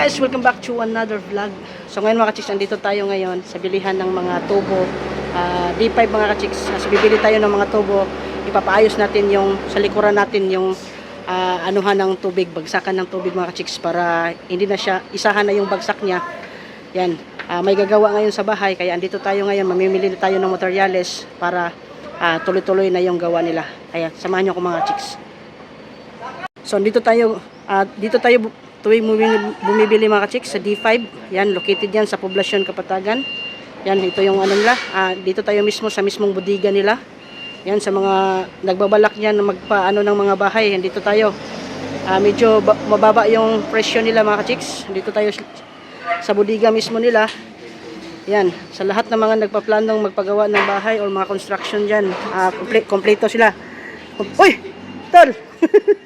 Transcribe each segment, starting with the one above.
guys, welcome back to another vlog. So ngayon mga kachiks, andito tayo ngayon sa bilihan ng mga tubo. Ah, D5 mga kachiks, Ah, so bibili tayo ng mga tubo. Ipapaayos natin yung, sa likuran natin yung ah, anuhan ng tubig, bagsakan ng tubig mga kachiks para hindi na siya, isahan na yung bagsak niya. Yan, Ah, may gagawa ngayon sa bahay, kaya andito tayo ngayon, mamimili na tayo ng materyales para ah, tuloy-tuloy na yung gawa nila. Kaya samahan niyo ako mga chicks. So dito tayo ah, dito tayo tuwing bumibili, mga chicks sa D5. Yan located yan sa Poblacion Kapatagan. Yan ito yung ano nila. Ah, dito tayo mismo sa mismong budiga nila. Yan sa mga nagbabalak niyan na magpaano ng mga bahay. Yan dito tayo. Ah, medyo ba- mababa yung presyo nila mga chicks. Dito tayo sa budiga mismo nila. Yan, sa lahat ng mga nagpaplanong magpagawa ng bahay or mga construction dyan, ah, komple- kompleto sila. Uy! Tol!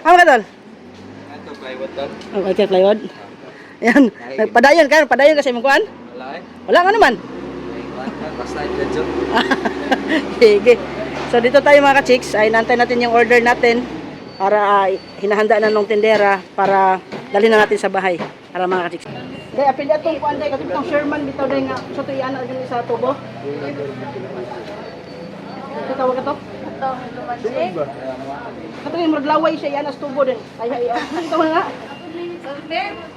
Ano ka, Tol? Plywood to. Oh, okay, plywood. Yan. Padayon ka, padayon ka sa imong kuan? Wala eh. Wala nga naman. Basta ito Sige. So dito tayo mga ka-chicks, ay nantay natin yung order natin para ah, hinahanda na nung tindera para dalhin na natin sa bahay para mga ka-chicks. Dahil apil atong kuan dahil katong Sherman bitaw dahil nga sa iana din sa tubo. Ito tawag ka to? Kato yung maglaway siya iana sa tubo din. Ay ay ay. Ito nga.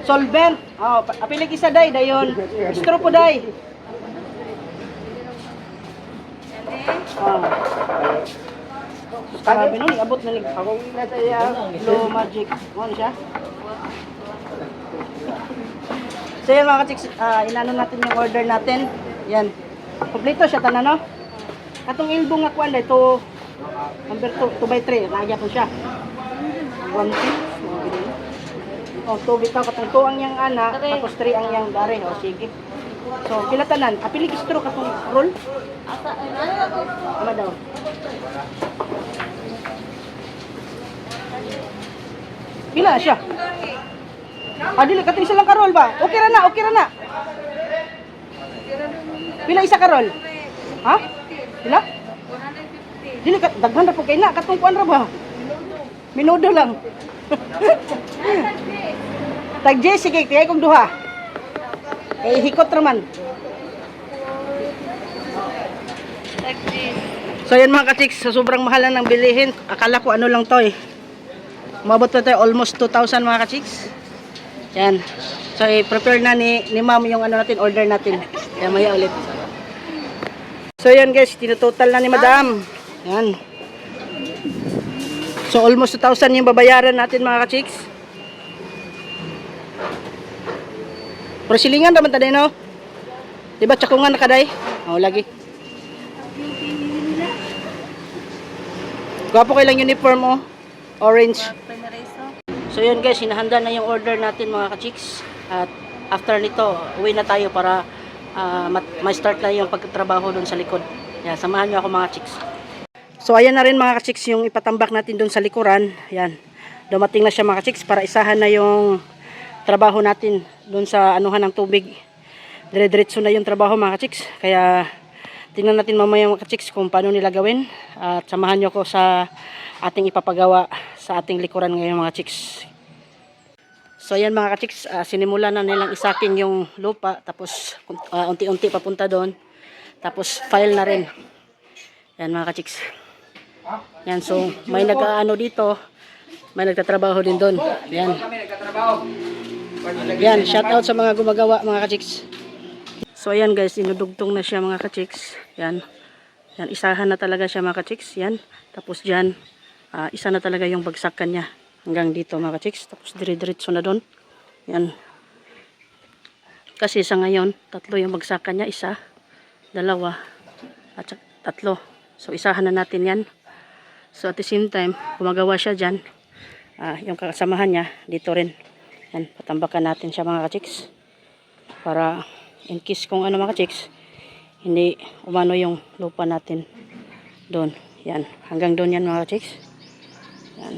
Solvent. Oh, pa- apilig isa day dayon. Straw po day. Ah. Sabi nun, abot na ni Akong nasa iya. Glow Magic. Ano siya? So yan mga ka-chicks, ah, inano natin yung order natin. Yan. Kompleto siya tanan no? Atong ilbo nga kuan ito number 2, 2 by 3, nagya po siya. 1 Oh, 2 bitaw katong 2 ang yang ana, tapos 3 ang yang dare. Oh, sige. So, pila tanan? Apili kistro katong roll? Ano daw? Pila siya? Ah, dili katong isa lang ka roll ba? Okay ra na, okay ra na. Pila isa ka roll? Ha? Pila? Dili ka daghan ra kay na katong kuan ra ba? Minudo lang. Tag J sige kaya kong duha. Eh hikot ra man. So yan mga ka-chicks, sa sobrang mahal lang ng bilihin, akala ko ano lang to eh. Umabot pa tayo almost 2,000 mga ka-chicks. Yan. So i-prepare na ni, ni ma'am yung ano natin, order natin. Kaya maya ulit. So yan guys, tinutotal na ni madam. Yan. So almost 2,000 yung babayaran natin mga ka-chicks. Pero silingan naman tayo no? Diba tsakungan na kaday? Oo, lagi. Gwapo kayo lang uniform oh. Orange. So yun guys, hinahanda na yung order natin mga ka-chicks. At after nito, uwi na tayo para mat- ma-start na yung pagtatrabaho doon sa likod. Yan, samahan nyo ako mga chicks. So ayan na rin mga ka-chicks yung ipatambak natin doon sa likuran. Yan. Dumating na siya mga ka-chicks para isahan na yung trabaho natin doon sa anuhan ng tubig. Dire-diretso na yung trabaho mga ka-chicks. Kaya tingnan natin mamaya mga ka-chicks kung paano nila gawin. At samahan nyo ko sa ating ipapagawa sa ating likuran ngayon mga chicks. So ayan mga ka-chicks, ah, sinimula na nilang isakin yung lupa tapos ah, unti-unti papunta doon. Tapos file na rin. Yan mga ka-chicks. Yan so may nag-aano dito, may nagtatrabaho din doon. Yan. Yan, shout out sa mga gumagawa mga ka-chicks. So ayan guys, inudugtong na siya mga ka-chicks. Yan. Yan, isahan na talaga siya mga ka-chicks. Yan. Tapos dyan, ah, isa na talaga yung bagsakan niya. Hanggang dito mga ka-chicks. Tapos dire-diretso na doon. Yan. Kasi sa ngayon, tatlo yung bagsakan niya. Isa, dalawa, at tatlo. So isahan na natin yan. So at the same time, gumagawa siya dyan. Ah, yung kasamahan niya, dito rin. Yan, patambakan natin siya mga ka-chicks. Para in case kung ano mga ka-chicks, hindi umano yung lupa natin doon. Yan, hanggang doon yan mga ka-chicks. Yan.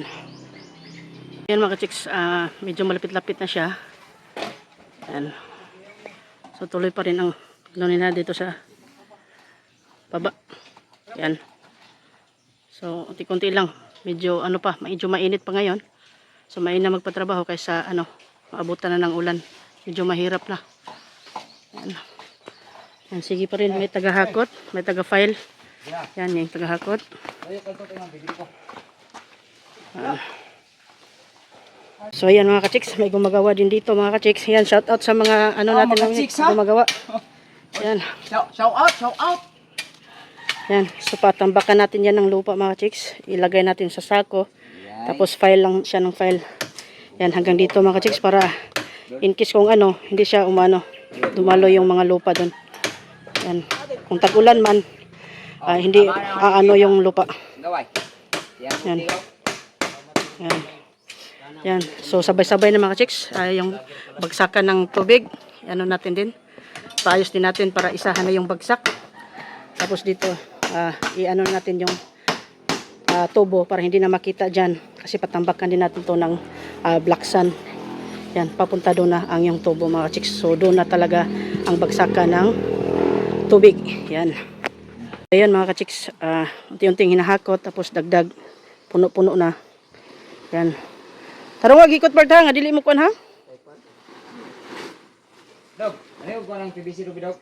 Yan mga ka-chicks, ah, medyo malapit-lapit na siya. Yan. So tuloy pa rin ang ano nila dito sa baba. Yan. So, unti-kunti lang. Medyo ano pa, medyo mainit pa ngayon. So, mainit na magpatrabaho kaysa ano, Maabutan na ng ulan. Medyo mahirap na. Yan. Yan, sige pa rin. May tagahakot. May taga-file. Yan, yung tagahakot. Ah. So ayan mga kachiks, may gumagawa din dito mga kachiks. Yan, shout out sa mga ano Ah, natin mga mga chicks, ha? gumagawa. Yan. Shout, shout out, shout out. Yan, so patambakan natin yan ng lupa mga chicks. Ilagay natin sa sako. Tapos file lang siya ng file. Yan, hanggang dito mga chicks para in case kung ano, hindi siya umano, dumalo yung mga lupa doon. Yan, kung tag-ulan man, ah, hindi aano yung lupa. Yan. Yan. Yan. So sabay-sabay na mga chicks, ah, yung bagsakan ng tubig, ano natin din. Paayos din natin para isahan na yung bagsak. Tapos dito, ah, i-ano natin yung ah, tubo para hindi na makita dyan. Kasi patambakan din natin to ng ah, black sun. Yan, papunta doon na ang yung tubo mga chicks. So doon na talaga ang bagsakan ng tubig. Yan. Ayan mga ka-chicks, ah, unti-unting hinahakot tapos dagdag puno-puno na. Yan. Tarong wag ikot Bart ha, nga dili mo kuan ha. Dog, ano yung kuha ng PVC dog?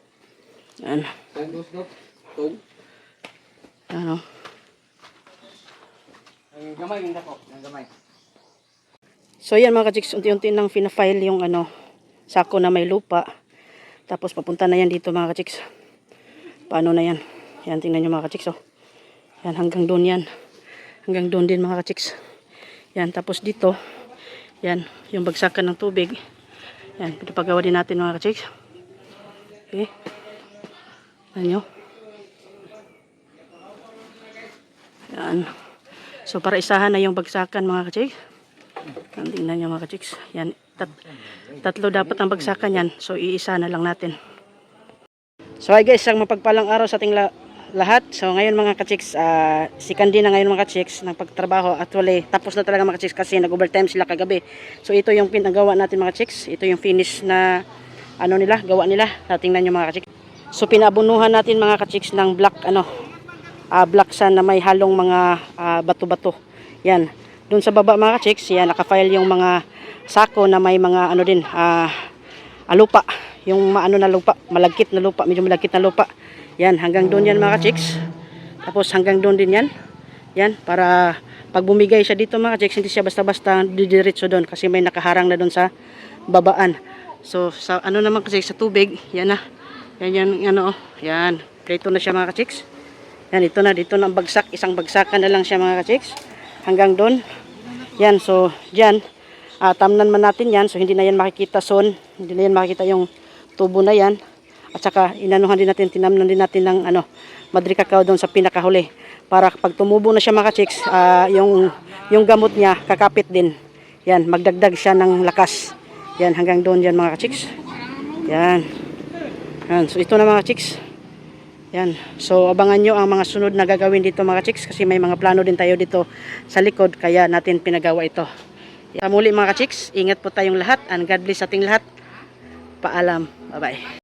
Yan. Tug, dos, dog. Ano. Ang gamay yung dako. Ang gamay. So yan mga ka-chicks, unti-unti nang fina-file yung ano sako na may lupa. Tapos papunta na yan dito mga ka-chicks. Paano na yan? Yan tingnan nyo mga ka-chicks oh. Yan hanggang doon yan. Hanggang doon din mga ka-chicks. Yan tapos dito yan yung bagsakan ng tubig. Yan pinapagawa din natin mga ka-chicks. Okay. Yan nyo. Yan. So para isahan na yung bagsakan mga ka-chicks. Yan, tingnan nyo mga ka-chicks. Yan, tat tatlo dapat ang bagsakan yan. So, iisa na lang natin. So, hi guys, isang mapagpalang araw sa ating la- lahat. So, ngayon mga ka-chicks, ah, si Candy na ngayon mga ka-chicks ng pagtrabaho. Actually, tapos na talaga mga ka-chicks kasi nag-overtime sila kagabi. So, ito yung pinagawa natin mga chicks. Ito yung finish na ano nila, gawa nila. Tingnan nyo mga ka-chicks. So, pinaabunuhan natin mga ka-chicks ng black, ano, ah, black sand na may halong mga ah, bato-bato. Yan. Doon sa baba mga chicks, yan naka-file yung mga sako na may mga ano din, ah, ah, lupa. Yung maano na lupa, malagkit na lupa, medyo malagkit na lupa. Yan, hanggang doon yan mga chicks. Tapos hanggang doon din yan. Yan, para pag bumigay siya dito mga chicks, hindi siya basta-basta didiretso doon kasi may nakaharang na doon sa babaan. So, sa ano naman kasi sa tubig, yan na. Yan yan, ano, oh. yan. Prito na siya mga chicks. Yan, ito na, dito na ang bagsak. Isang bagsakan na lang siya mga ka-chicks. Hanggang doon. Yan, so, dyan. ah, tamnan man natin yan. So, hindi na yan makikita son. Hindi na yan makikita yung tubo na yan. At saka, inanuhan din natin, tinamnan din natin ng ano, madri cacao doon sa pinakahuli. Para pag tumubo na siya mga ka-chicks, ah, yung, yung gamot niya, kakapit din. Yan, magdagdag siya ng lakas. Yan, hanggang doon yan mga ka-chicks. Yan. Yan, so ito na mga chicks. Yan. So, abangan nyo ang mga sunod na gagawin dito mga chicks kasi may mga plano din tayo dito sa likod kaya natin pinagawa ito. Sa muli mga chicks, ingat po tayong lahat and God bless ating lahat. Paalam. Bye-bye.